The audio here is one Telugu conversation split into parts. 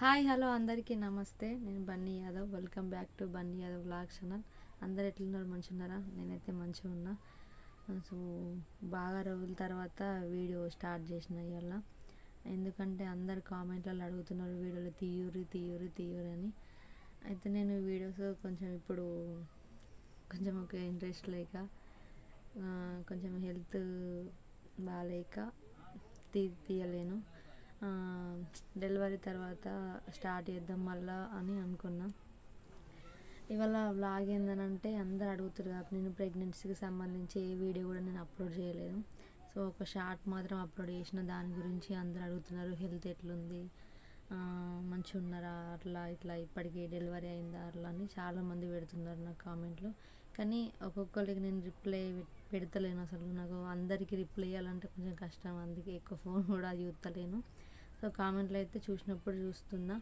హాయ్ హలో అందరికీ నమస్తే. నేను Bunny Yadav. Welcome back to Bunny Yadav blog channel అందరు ఎట్లున్నారు? మంచిగా ఉన్నారా నేనైతే మంచిగా ఉన్నా. సో బాగా రోజుల తర్వాత వీడియో స్టార్ట్ చేసిన ఇవాళ ఎందుకంటే అందరు కామెంట్లలో అడుగుతున్నారు వీడియోలు తీయూరి తీయూరి తీయురి అని. అయితే నేను వీడియోస్ కొంచెం ఇప్పుడు కొంచెం ఒక ఇంట్రెస్ట్ లేక కొంచెం హెల్త్ బాగాలేక తీ తీయలేను. డెలివరీ తర్వాత స్టార్ట్ చేద్దాం మళ్ళా అని అనుకున్నా. ఇవాళ వ్లాగ్ ఏందనంటే అందరు అడుగుతారు కాబట్టి నేను ప్రెగ్నెన్సీకి సంబంధించి ఏ వీడియో కూడా నేను అప్లోడ్ చేయలేదు. సో ఒక షార్ట్ మాత్రం అప్లోడ్ చేసిన దాని గురించి అందరు అడుగుతున్నారు హెల్త్ ఎట్లుంది మంచి మంచిగా ఉన్నారా అట్లా ఇట్లా ఇప్పటికీ డెలివరీ అయిందా అట్లా అని చాలామంది పెడుతున్నారు నాకు కామెంట్లు కానీ ఒక్కొక్కరికి నేను రిప్లై పెడతలేను అసలు. నాకు అందరికీ రిప్లై ఇవ్వాలంటే కొంచెం కష్టం అందుకే ఎక్కువ ఫోన్ కూడా చూస్తలేను సో కామెంట్లు అయితే చూసినప్పుడు చూస్తున్నా.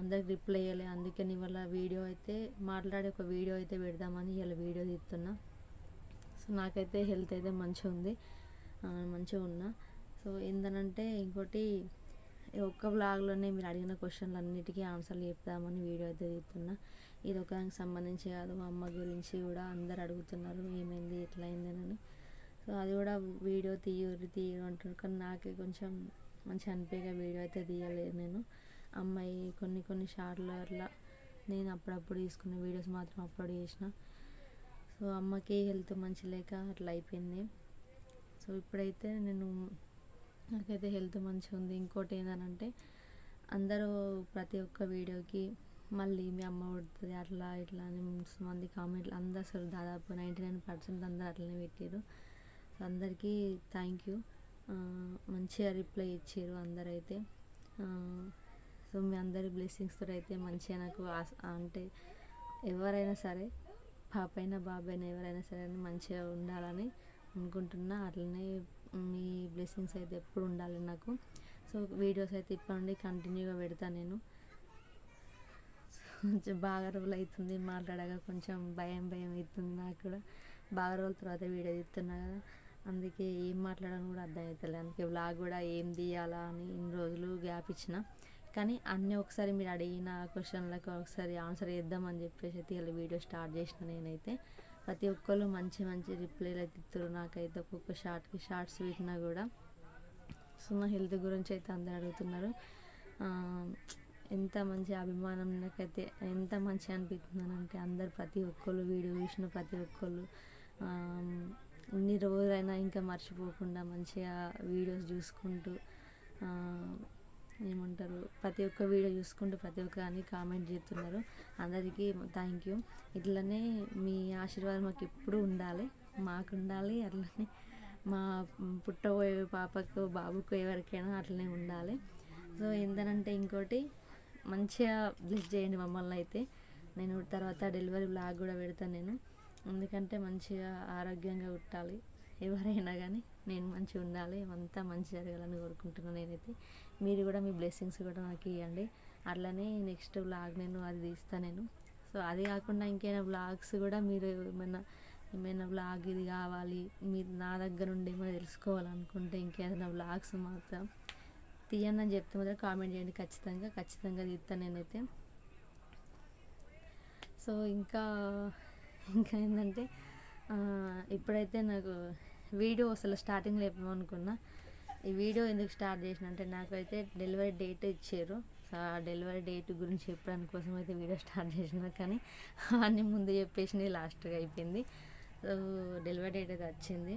అందరికి రిప్లై ఇవ్వలే అందుకని ఇవాళ వీడియో అయితే మాట్లాడే ఒక వీడియో అయితే పెడదామని ఇవాళ వీడియో తీస్తున్నా. సో నాకైతే హెల్త్ అయితే మంచిగా ఉంది. మంచిగా ఉన్నా. సో ఏందనంటే ఇంకోటి ఒక్క వ్లాగ్లోనే మీరు అడిగిన క్వశ్చన్లు అన్నిటికీ ఆన్సర్లు చెప్తామని వీడియో అయితే తీస్తున్నా. ఇది ఒక దానికి సంబంధించి కాదు. మా అమ్మ గురించి కూడా అందరు అడుగుతున్నారు. ఏమైంది? ఎట్లయిందని సో అది కూడా వీడియో తీయరు తీయరు అంటున్నారు. కానీ నాకే కొంచెం మంచి అనిపించే వీడియో అయితే తీయలేదు నేను. అమ్మాయి కొన్ని కొన్ని షార్ట్లు అట్లా నేను అప్పుడప్పుడు తీసుకున్న వీడియోస్ మాత్రం అప్లోడ్ చేసిన. సో అమ్మకి హెల్త్ మంచి లేక అట్లా అయిపోయింది. సో ఇప్పుడైతే నేను నాకైతే హెల్త్ మంచిగా ఉంది. ఇంకోటి ఏంటంటే అందరూ ప్రతి ఒక్క వీడియోకి మళ్ళీ మీ అమ్మ పుడుతుంది అట్లా ఇట్లా అని మంది కామెంట్లు అందరు అసలు దాదాపు నైంటీ నైన్ పర్సెంట్ అందరు అట్లనే పెట్టారు సో అందరికీ థ్యాంక్ యూ. మంచిగా రిప్లై ఇచ్చారు అందరైతే. సో మీ అందరి బ్లెస్సింగ్స్తో అయితే మంచిగా నాకు అంటే ఎవరైనా సరే పాపైనా బాబైనా ఎవరైనా సరే మంచిగా ఉండాలని అనుకుంటున్నా. అట్లనే మీ బ్లెస్సింగ్స్ అయితే ఎప్పుడు ఉండాలి నాకు. సో వీడియోస్ అయితే ఇప్పటి నుండి కంటిన్యూగా పెడతా నేను. కొంచెం బాగా రోజులు అవుతుంది మాట్లాడగా కొంచెం భయం భయం అవుతుంది నాకు కూడా. బాగా రోజుల తర్వాత వీడియో తీస్తున్నా కదా. అందుకే ఏం మాట్లాడాలని కూడా అర్థం అవుతలే అందుకే వ్లాగ్ కూడా ఏం తీయాలా అని ఇన్ని రోజులు గ్యాప్ ఇచ్చిన. కానీ అన్నీ ఒకసారి మీరు అడిగిన క్వశ్చన్లకు ఒకసారి ఆన్సర్ చేద్దామని చెప్పేసి అయితే ఇలా వీడియో స్టార్ట్ చేసిన నేనైతే. ప్రతి ఒక్కళ్ళు మంచి మంచి రిప్లైలు అయితే ఇస్తారు నాకైతే ఒక్కొక్క షార్ట్కి షార్ట్స్ పెట్టినా కూడా సో నా హెల్త్ గురించి అయితే అందరు అడుగుతున్నారు. ఎంత మంచి అభిమానం నాకైతే ఎంత మంచి అనిపిస్తుందనంటే అందరు ప్రతి ఒక్కళ్ళు వీడియో చూసిన ప్రతి ఒక్కళ్ళు ఇన్ని రోజులైనా ఇంకా మర్చిపోకుండా మంచిగా వీడియోస్ చూసుకుంటూ ఏమంటారు ప్రతి ఒక్క వీడియో చూసుకుంటూ ప్రతి ఒక్క అని కామెంట్ చేస్తున్నారు. అందరికీ థ్యాంక్ యూ ఇట్లనే మీ ఆశీర్వాదం మాకు ఎప్పుడూ ఉండాలి మాకు ఉండాలి అట్లనే మా పుట్టబోయే పాపకు బాబుకు ఎవరికైనా అట్లనే ఉండాలి. సో ఏంటనంటే ఇంకోటి మంచిగా బ్లెస్ చేయండి మమ్మల్ని అయితే. నేను తర్వాత డెలివరీ బ్లాగ్ కూడా పెడతాను నేను. ఎందుకంటే మంచిగా ఆరోగ్యంగా ఉండాలి. ఎవరైనా కానీ నేను మంచిగా ఉండాలి అంతా మంచి జరగాలని కోరుకుంటున్నాను నేనైతే. మీరు కూడా మీ బ్లెస్సింగ్స్ కూడా నాకు ఇవ్వండి అట్లనే నెక్స్ట్ వ్లాగ్ నేను అది తీస్తాను నేను. సో అది కాకుండా ఇంకేమైనా వ్లాగ్స్ కూడా మీరు ఏమైనా ఏమైనా వ్లాగ్ ఇది కావాలి మీరు నా దగ్గర నుండి ఏమైనా తెలుసుకోవాలనుకుంటే ఇంకేదైనా వ్లాగ్స్ మాత్రం తీయండి అని చెప్తే మాత్రం కామెంట్ చేయండి. ఖచ్చితంగా ఖచ్చితంగా తీస్తాను నేనైతే. సో ఇంకా ఇంకా ఏంటంటే ఇప్పుడైతే నాకు వీడియో అసలు స్టార్టింగ్లో చెప్పమనుకున్నా. ఈ వీడియో ఎందుకు స్టార్ట్ చేసిన అంటే నాకైతే డెలివరీ డేట్ ఇచ్చారు. సో ఆ డెలివరీ డేట్ గురించి చెప్పడానికి కోసం అయితే వీడియో స్టార్ట్ చేసిన. కానీ అన్నీ ముందు చెప్పేసి లాస్ట్గా అయిపోయింది. సో డెలివరీ డేట్ అయితే వచ్చింది.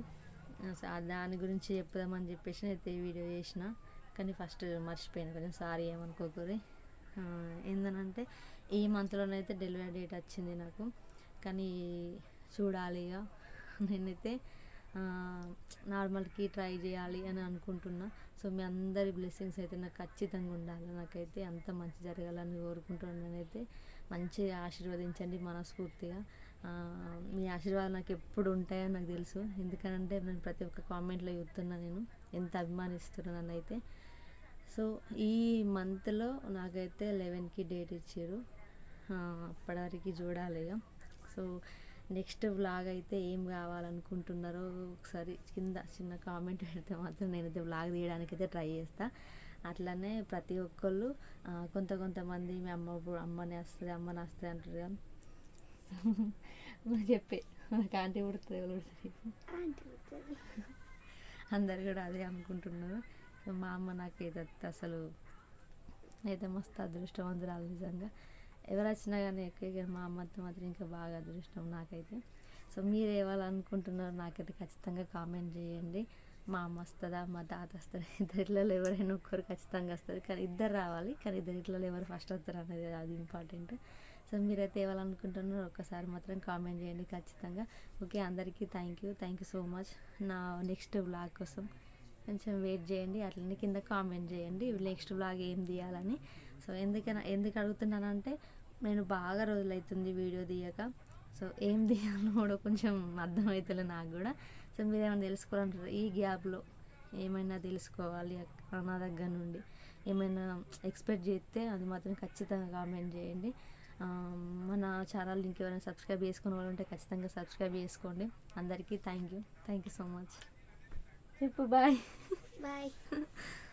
సో దాని గురించి చెప్పుదామని చెప్పేసి అయితే ఈ వీడియో చేసిన. కానీ ఫస్ట్ మర్చిపోయిన. కొంచెం సారీ ఏమనుకోకూరి ఏందనంటే ఈ మంత్లోనైతే డెలివరీ డేట్ వచ్చింది నాకు. కానీ చూడాలి ఇక. నేనైతే నార్మల్కి ట్రై చేయాలి అని అనుకుంటున్నా. సో మీ అందరి బ్లెస్సింగ్స్ అయితే నాకు ఖచ్చితంగా ఉండాలి. నాకైతే అంత మంచి జరగాలని కోరుకుంటున్నాను. నేనైతే మంచిగా ఆశీర్వదించండి మనస్ఫూర్తిగా. మీ ఆశీర్వాదం నాకు ఎప్పుడు ఉంటాయో నాకు తెలుసు. ఎందుకంటే నేను ప్రతి ఒక్క కామెంట్లో చూస్తున్నా నేను. ఎంత అభిమానిస్తున్నాను నన్ను అయితే సో ఈ మంత్లో నాకైతే లెవెన్కి డేట్ ఇచ్చారు. ఆ, అప్పటివరకు చూడాలి ఇక. సో నెక్స్ట్ వ్లాగ్ అయితే ఏం కావాలనుకుంటున్నారో ఒకసారి కింద చిన్న కామెంట్ పెడితే మాత్రం నేనైతే వ్లాగ్ తీయడానికి అయితే ట్రై చేస్తా. అట్లనే ప్రతి ఒక్కళ్ళు కొంత కొంతమంది మీ అమ్మ అమ్మని వస్తుంది అమ్మని వస్తుంది అంటారు కానీ చెప్పే నాకు ఆంటీ పుడుతుంది ఎవరు పుడుతుంది. అందరు కూడా అదే అనుకుంటున్నారు. సో మా అమ్మ నాకు ఏదైతే అసలు అయితే మస్తు అదృష్టవంతురాలు నిజంగా. ఎవరు వచ్చినా కానీ ఎక్కువగా మా అమ్మతో మాత్రం ఇంకా బాగా అదృష్టం నాకైతే. సో మీరు ఏవాలనుకుంటున్నారో నాకైతే ఖచ్చితంగా కామెంట్ చేయండి. మా అమ్మ వస్తుందా మా తాత వస్తుందా ఇద్దరిలో ఎవరైనా ఒక్కరు ఖచ్చితంగా వస్తారు కానీ ఇద్దరు రావాలి కానీ ఇద్దరిలో ఎవరు ఫస్ట్ వస్తారు అనేది అది ఇంపార్టెంట్ సో మీరైతే ఇవ్వాలనుకుంటున్నారో ఒక్కసారి మాత్రం కామెంట్ చేయండి ఖచ్చితంగా. ఓకే అందరికీ thank you thank you so much నా నెక్స్ట్ బ్లాగ్ కోసం కొంచెం వెయిట్ చేయండి అట్లనే కింద కామెంట్ చేయండి. నెక్స్ట్ బ్లాగ్ ఏం తీయాలని సో ఎందుకని ఎందుకు అడుగుతున్నానంటే నేను బాగా రోజులవుతుంది వీడియో తీయక. సో ఏం తీయాలో కూడా కొంచెం అర్థమవుతలే నాకు కూడా. సో మీరు ఏమైనా తెలుసుకోవాలంటారు? ఈ గ్యాప్లో ఏమైనా తెలుసుకోవాలి నా దగ్గర నుండి. ఏమైనా ఎక్స్పెక్ట్ చేస్తే అది మాత్రం ఖచ్చితంగా కామెంట్ చేయండి. మన ఛానల్ ఇంకెవరైనా సబ్స్క్రైబ్ చేసుకునే వాళ్ళు ఉంటే ఖచ్చితంగా సబ్స్క్రైబ్ చేసుకోండి. అందరికీ thank you. Thank you so much. చెప్పు బాయ్. బాయ్.